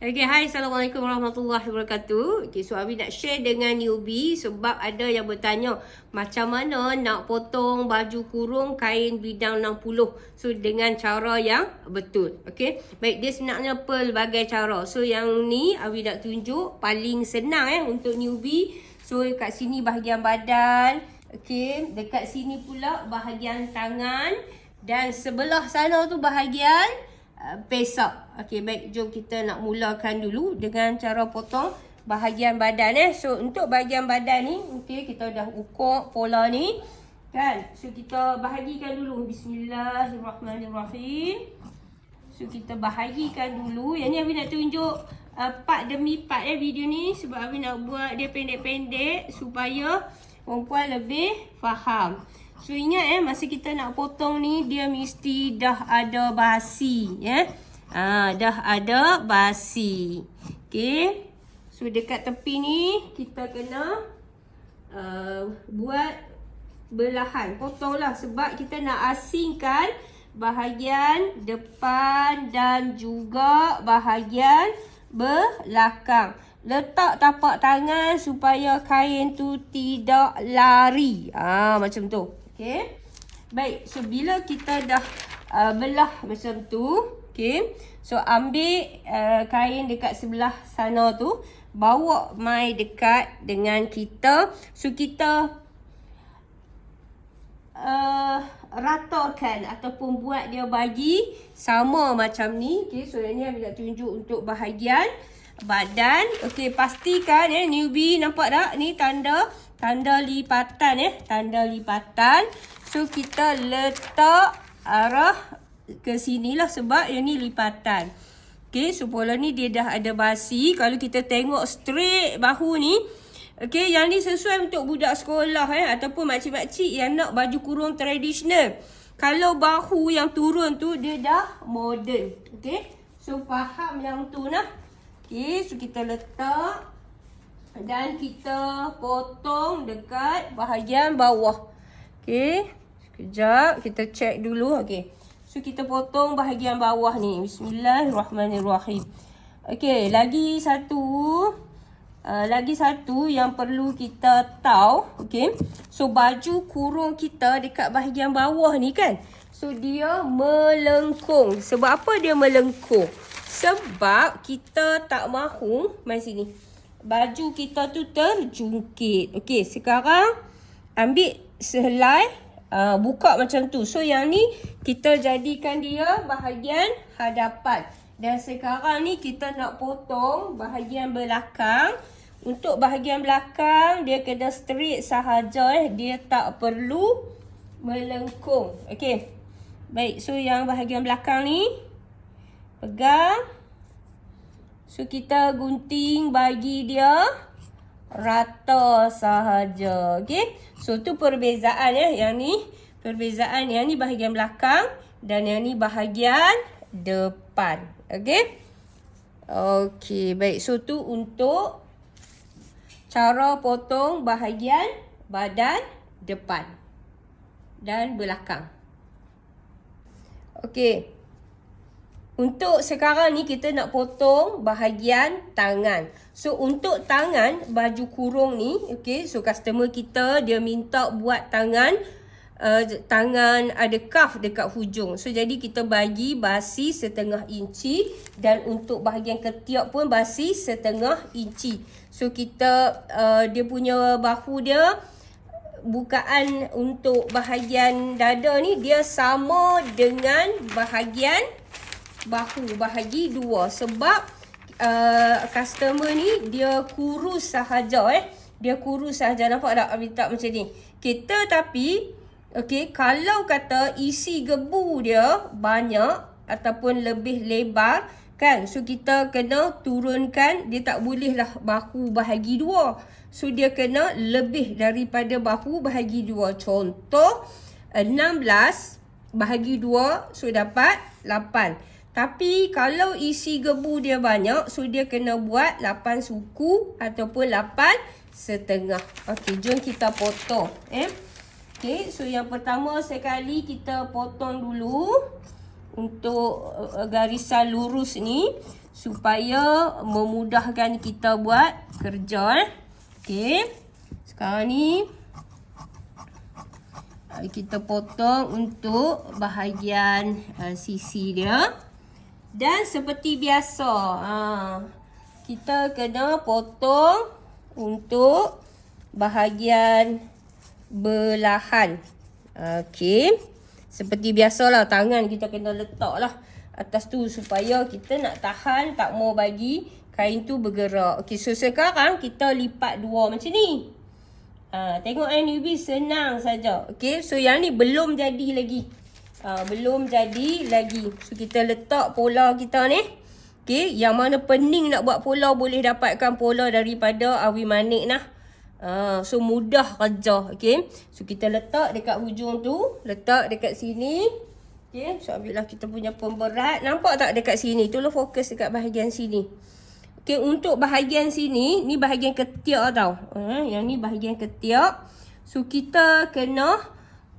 Okay, hai Assalamualaikum warahmatullahi wabarakatuh. Okay, so Abi nak share dengan newbie Sebab ada yang bertanya Macam mana nak potong baju kurung kain bidang 60 So, dengan cara yang betul. Okay, baik dia sebenarnya pelbagai cara. So, yang ni Abi nak tunjuk paling senang eh untuk newbie. So, kat sini bahagian badan. Okay, dekat sini pula bahagian tangan. Dan sebelah sana tu bahagian pesak. Okey, baik jom kita nak mulakan dulu dengan cara potong bahagian badan eh. So untuk bahagian badan ni, okey kita dah ukur pola ni. Kan? So kita bahagikan dulu. Bismillahirrahmanirrahim. So kita bahagikan dulu. Yang ni Abi nak tunjuk uh, part demi part eh video ni sebab Abi nak buat dia pendek-pendek supaya perempuan lebih faham. So ingat eh masa kita nak potong ni dia mesti dah ada basi ya. Eh? Ha, dah ada basi. Okey. So dekat tepi ni kita kena uh, buat belahan. Potonglah sebab kita nak asingkan bahagian depan dan juga bahagian belakang. Letak tapak tangan supaya kain tu tidak lari. Ah ha, macam tu. Okey. Baik, so bila kita dah uh, belah macam tu, okey. So ambil uh, kain dekat sebelah sana tu, bawa mai dekat dengan kita. So kita uh, ratakan ataupun buat dia bagi sama macam ni. Okey, so yang ni ambil nak tunjuk untuk bahagian badan. Okey, pastikan ya newbie nampak tak ni tanda tanda lipatan ya, tanda lipatan. So kita letak arah ke sinilah sebab yang ni lipatan. Okey, so pola ni dia dah ada basi. Kalau kita tengok straight bahu ni, okey, yang ni sesuai untuk budak sekolah eh ataupun makcik-makcik yang nak baju kurung tradisional. Kalau bahu yang turun tu dia dah moden. Okey. So faham yang tu nah. Okey, so kita letak dan kita potong dekat bahagian bawah. Okey. Sekejap kita check dulu. Okey. So kita potong bahagian bawah ni. Bismillahirrahmanirrahim. Okey, lagi satu uh, lagi satu yang perlu kita tahu, okey. So baju kurung kita dekat bahagian bawah ni kan. So dia melengkung. Sebab apa dia melengkung? Sebab kita tak mahu mai sini baju kita tu terjungkit. Okey, sekarang ambil sehelai uh, buka macam tu. So yang ni kita jadikan dia bahagian hadapan. Dan sekarang ni kita nak potong bahagian belakang. Untuk bahagian belakang dia kena straight sahaja eh. Dia tak perlu melengkung. Okey. Baik, so yang bahagian belakang ni pegang So kita gunting bagi dia rata sahaja. Okey. So tu perbezaan ya. Yang ni perbezaan yang ni bahagian belakang dan yang ni bahagian depan. Okey. Okey, baik. So tu untuk cara potong bahagian badan depan dan belakang. Okey. Untuk sekarang ni kita nak potong bahagian tangan. So untuk tangan baju kurung ni, okay, so customer kita dia minta buat tangan uh, tangan ada cuff dekat hujung. So jadi kita bagi basi setengah inci dan untuk bahagian ketiak pun basi setengah inci. So kita uh, dia punya bahu dia bukaan untuk bahagian dada ni dia sama dengan bahagian bahu bahagi dua. Sebab uh, customer ni dia kurus sahaja eh. Dia kurus sahaja. Nampak tak? Tak macam ni. Kita tapi okey kalau kata isi gebu dia banyak ataupun lebih lebar kan? So kita kena turunkan dia tak boleh lah bahu bahagi dua. So dia kena lebih daripada bahu bahagi dua. Contoh 16 bahagi dua so dapat 8 tapi kalau isi gebu dia banyak, so dia kena buat 8 suku ataupun 8 setengah. Okey, jom kita potong. Eh? Okey, so yang pertama sekali kita potong dulu untuk uh, garisan lurus ni. supaya memudahkan kita buat kerja eh. Okey. Sekarang ni kita potong untuk bahagian uh, sisi dia. Dan seperti biasa, uh, kita kena potong untuk bahagian belahan. Okey. Seperti biasalah tangan kita kena letaklah atas tu supaya kita nak tahan tak mau bagi kain tu bergerak. Okey, so sekarang kita lipat dua macam ni. Ha, tengok newbie senang saja. Okey, so yang ni belum jadi lagi. Ha, belum jadi lagi. So kita letak pola kita ni. Okey, yang mana pening nak buat pola boleh dapatkan pola daripada awi manik nah. Ha, so mudah kerja. Okey. So kita letak dekat hujung tu, letak dekat sini. Okey, so ambillah kita punya pemberat. Nampak tak dekat sini? Tolong fokus dekat bahagian sini. Okay, untuk bahagian sini, ni bahagian ketiak tau. Eh, yang ni bahagian ketiak. So, kita kena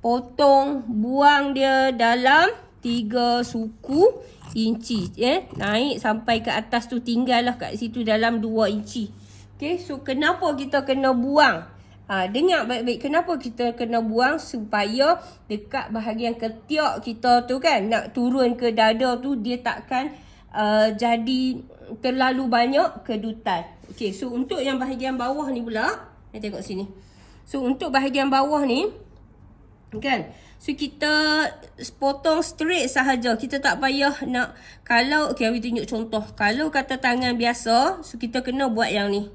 potong, buang dia dalam tiga suku inci. Eh, naik sampai ke atas tu tinggal lah kat situ dalam dua inci. Okay, so kenapa kita kena buang? Ha, dengar baik-baik kenapa kita kena buang supaya dekat bahagian ketiak kita tu kan nak turun ke dada tu dia takkan uh, jadi terlalu banyak kedutan. Okey, so untuk yang bahagian bawah ni pula, kita tengok sini. So untuk bahagian bawah ni kan, so kita potong straight sahaja. Kita tak payah nak kalau okey, Awi tunjuk contoh. Kalau kata tangan biasa, so kita kena buat yang ni.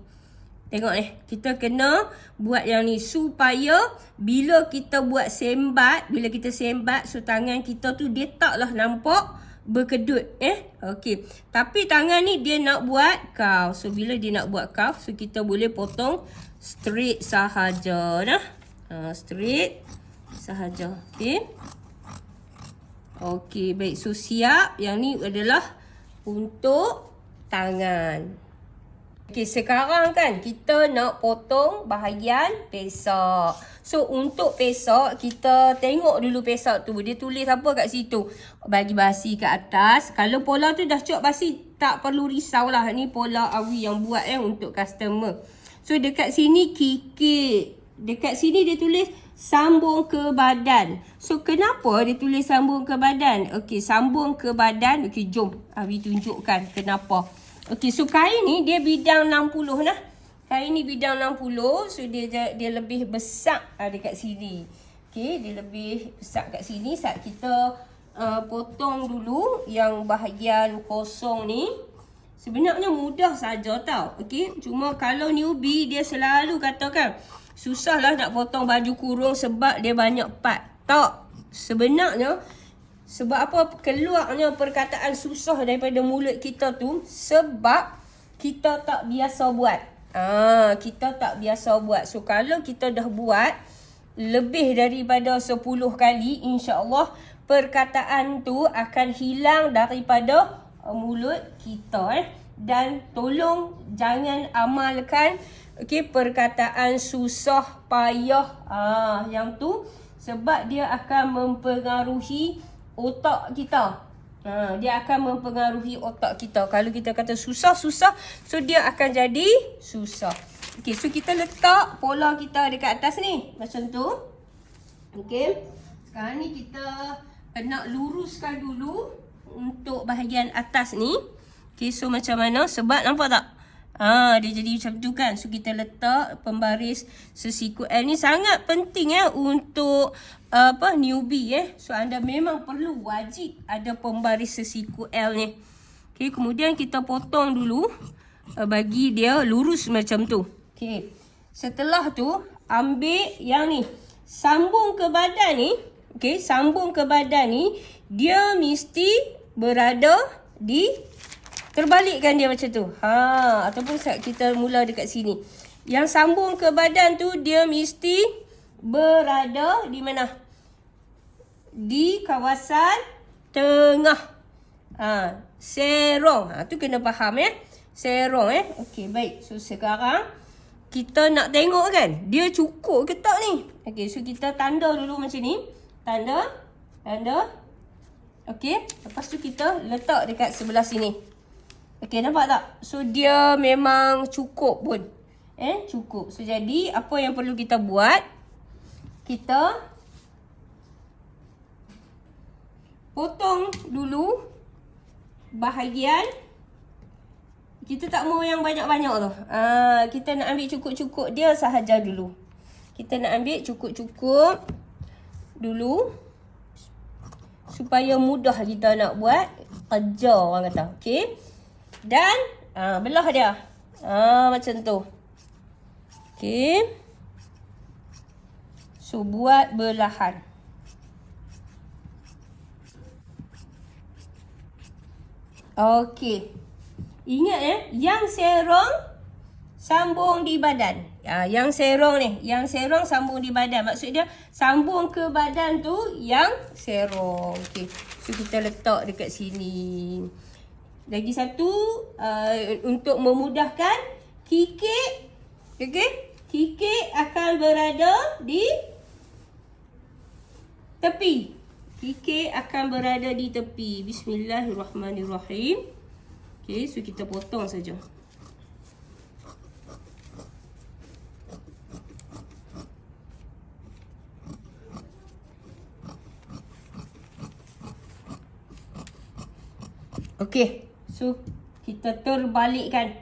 Tengok ni, kita kena buat yang ni supaya bila kita buat sembat, bila kita sembat, so tangan kita tu dia taklah nampak berkedut eh? Okey tapi tangan ni dia nak buat kau so bila dia nak buat kau so kita boleh potong straight sahaja nah? Uh, straight sahaja okey okey baik so siap yang ni adalah untuk tangan Okey, sekarang kan kita nak potong bahagian pesak. So, untuk pesak, kita tengok dulu pesak tu. Dia tulis apa kat situ. Bagi basi kat atas. Kalau pola tu dah cuak basi, tak perlu risau lah. Ni pola awi yang buat eh untuk customer. So, dekat sini kikik. Dekat sini dia tulis sambung ke badan. So, kenapa dia tulis sambung ke badan? Okey, sambung ke badan. Okey, jom. Awi tunjukkan kenapa. Okey, so kain ni dia bidang 60 lah. Kain ni bidang 60, so dia dia lebih besar uh, dekat sini. Okey, dia lebih besar kat sini saat kita uh, potong dulu yang bahagian kosong ni. Sebenarnya mudah saja tau. Okey, cuma kalau newbie dia selalu katakan susahlah nak potong baju kurung sebab dia banyak part. Tak. Sebenarnya sebab apa keluarnya perkataan susah daripada mulut kita tu sebab kita tak biasa buat. Ah, kita tak biasa buat. So kalau kita dah buat lebih daripada 10 kali insya-Allah perkataan tu akan hilang daripada uh, mulut kita eh. Dan tolong jangan amalkan okey perkataan susah payah ah yang tu sebab dia akan mempengaruhi otak kita. Ha, dia akan mempengaruhi otak kita. Kalau kita kata susah-susah, so dia akan jadi susah. Okey, so kita letak pola kita dekat atas ni. Macam tu. Okey. Sekarang ni kita nak luruskan dulu untuk bahagian atas ni. Okey, so macam mana? Sebab nampak tak? Ha, dia jadi macam tu kan. So kita letak pembaris sesiku L ni sangat penting ya untuk uh, apa newbie eh. So anda memang perlu wajib ada pembaris sesiku L ni. Okey, kemudian kita potong dulu uh, bagi dia lurus macam tu. Okey. Setelah tu ambil yang ni. Sambung ke badan ni. Okey, sambung ke badan ni dia mesti berada di Terbalikkan dia macam tu. Ha, ataupun saat kita mula dekat sini. Yang sambung ke badan tu dia mesti berada di mana? Di kawasan tengah. Ha, serong. Ha, tu kena faham ya. Serong eh. Okey, baik. So sekarang kita nak tengok kan, dia cukup ke tak ni? Okey, so kita tanda dulu macam ni. Tanda. Tanda. Okey, lepas tu kita letak dekat sebelah sini. Okey, nampak tak? So, dia memang cukup pun. Eh, cukup. So, jadi apa yang perlu kita buat? Kita potong dulu bahagian kita tak mau yang banyak-banyak tu. Ah, kita nak ambil cukup-cukup dia sahaja dulu. Kita nak ambil cukup-cukup dulu supaya mudah kita nak buat kerja orang kata. Okey. Dan ah, belah dia. Ah, macam tu. Okey. So buat belahan. Okey. Ingat eh, yang serong sambung di badan. Ya, yang serong ni, yang serong sambung di badan. Maksud dia sambung ke badan tu yang serong. Okey. So kita letak dekat sini. Lagi satu uh, untuk memudahkan kikik okey, kikik akan berada di tepi. Kikik akan berada di tepi. Bismillahirrahmanirrahim. Okey, so kita potong saja. Okey, so kita terbalikkan.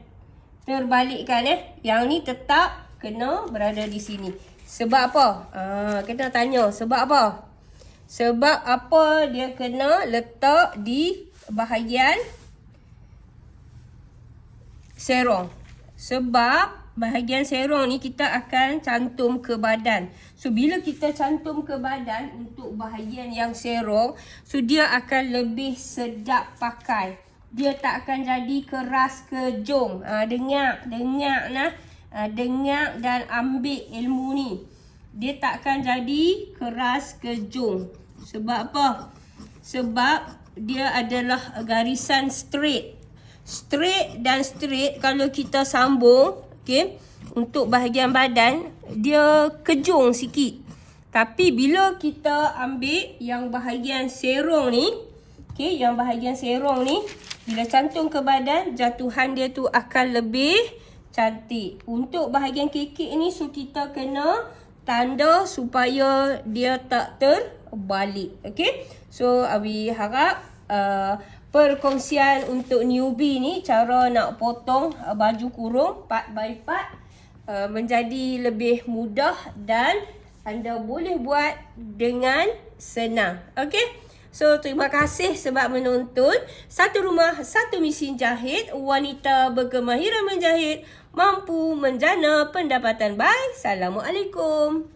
Terbalikkan eh. Yang ni tetap kena berada di sini. Sebab apa? Ah, kena tanya sebab apa? Sebab apa dia kena letak di bahagian serong. Sebab bahagian serong ni kita akan cantum ke badan. So bila kita cantum ke badan untuk bahagian yang serong, so dia akan lebih sedap pakai. Dia tak akan jadi keras kejong. Ha, dengar, dengar nah. Ha, dengar dan ambil ilmu ni. Dia tak akan jadi keras kejong. Sebab apa? Sebab dia adalah garisan straight straight dan straight kalau kita sambung okey untuk bahagian badan dia kejung sikit tapi bila kita ambil yang bahagian serong ni okey yang bahagian serong ni bila cantum ke badan jatuhan dia tu akan lebih cantik untuk bahagian kekek ni so kita kena tanda supaya dia tak terbalik okey so abi harap uh, perkongsian untuk newbie ni cara nak potong uh, baju kurung part by part uh, menjadi lebih mudah dan anda boleh buat dengan senang. Okey? So terima kasih sebab menonton. Satu rumah, satu mesin jahit. Wanita berkemahiran menjahit mampu menjana pendapatan. Bye. Assalamualaikum.